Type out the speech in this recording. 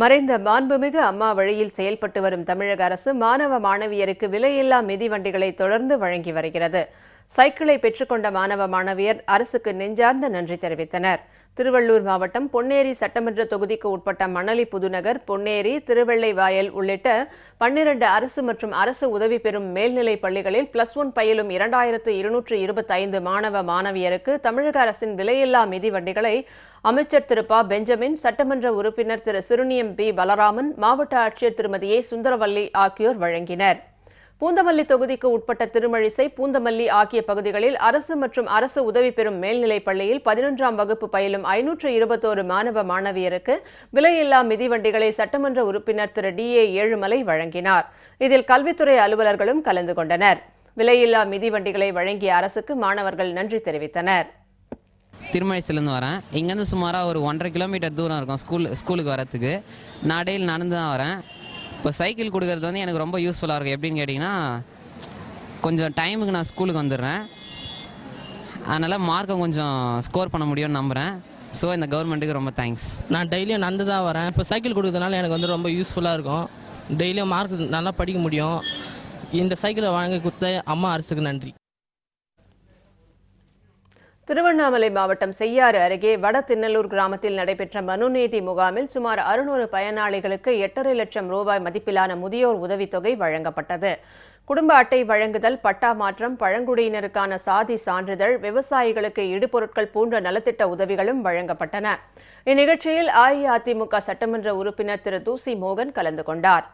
மறைந்த மாண்புமிகு அம்மா வழியில் செயல்பட்டு வரும் தமிழக அரசு மாணவ மாணவியருக்கு விலையில்லா மிதிவண்டிகளை தொடர்ந்து வழங்கி வருகிறது. சைக்கிளை பெற்றுக்கொண்ட மாணவ மாணவியர் அரசுக்கு நெஞ்சார்ந்த நன்றி தெரிவித்தனர். திருவள்ளூர் மாவட்டம் பொன்னேரி சட்டமன்ற தொகுதிக்கு உட்பட்ட மணலி புதுநகர் பொன்னேரி திருவெள்ளைவாயல் உள்ளிட்ட பன்னிரண்டு அரசு மற்றும் அரசு உதவி பெறும் மேல்நிலைப் பள்ளிகளில் பிளஸ் ஒன் பயிலும் இரண்டாயிரத்து இருநூற்று இருபத்தைந்து மாணவ மாணவியருக்கு தமிழக அரசின் விலையில்லா மிதிவண்டிகளை அமைச்சர் திரு ப. பெஞ்சமின் சட்டமன்ற உறுப்பினர் திரு. சிறுனியம் பி. பலராமன் மாவட்ட ஆட்சியர் திருமதி ஏ. சுந்தரவல்லி ஆகியோர் வழங்கினர். பூந்தமல்லி தொகுதிக்கு உட்பட்ட திருமழிசை பூந்தமல்லி ஆகிய பகுதிகளில் அரசு மற்றும் அரசு உதவி பெறும் மேல்நிலைப் பள்ளியில் பதினொன்றாம் வகுப்பு பயிலும் ஐநூற்று இருபத்தோரு மாணவ மாணவியருக்கு விலையில்லா மிதிவண்டிகளை சட்டமன்ற உறுப்பினர் திரு டி ஏ ஏழுமலை வழங்கினார். இதில் கல்வித்துறை அலுவலர்களும் கலந்து கொண்டனர். விலையில்லா மிதிவண்டிகளை வழங்கிய அரசுக்கு மாணவர்கள் நன்றி தெரிவித்தனர். திருமழிசிலேருந்து வரேன். இங்கேருந்து சுமாராக ஒரு ஒன்றரை கிலோமீட்டர் தூரம் இருக்கும் ஸ்கூல் ஸ்கூலுக்கு வரத்துக்கு. நான் டெய்லி நடந்து தான் வரேன். இப்போ சைக்கிள் கொடுக்கறது வந்து எனக்கு ரொம்ப யூஸ்ஃபுல்லாக இருக்கும் எப்படின்னு கேட்டிங்கன்னா கொஞ்சம் டைமுக்கு நான் ஸ்கூலுக்கு வந்துடுறேன். அதனால் மார்க்கை கொஞ்சம் ஸ்கோர் பண்ண முடியும்னு நம்புகிறேன் ஸோ இந்த கவர்மெண்ட்டுக்கு ரொம்ப தேங்க்ஸ் நான் டெய்லியும் நடந்து தான் வரேன். இப்போ சைக்கிள் கொடுக்கறதுனால எனக்கு வந்து ரொம்ப யூஸ்ஃபுல்லாக இருக்கும். டெய்லியும் மார்க் நல்லா படிக்க முடியும். இந்த சைக்கிளை வாங்கி கொடுத்த அம்மா அரசுக்கு நன்றி. திருவண்ணாமலை மாவட்டம் செய்யாறு அருகே வட திண்ணலூர் கிராமத்தில் நடைபெற்ற மனுநீதி முகாமில் சுமார் அறுநூறு பயனாளிகளுக்கு எட்டரை லட்சம் ரூபாய் மதிப்பிலான முதியோர் உதவித்தொகை வழங்கப்பட்டது. குடும்ப அட்டை வழங்குதல் பட்டா மாற்றம் பழங்குடியினருக்கான சாதி சான்றிதழ் விவசாயிகளுக்கு இடுபொருட்கள் போன்ற நலத்திட்ட உதவிகளும் வழங்கப்பட்டன. இந்நிகழ்ச்சியில் அஇஅதிமுக சட்டமன்ற உறுப்பினர் திரு. தூசி மோகன் கலந்து கொண்டார்.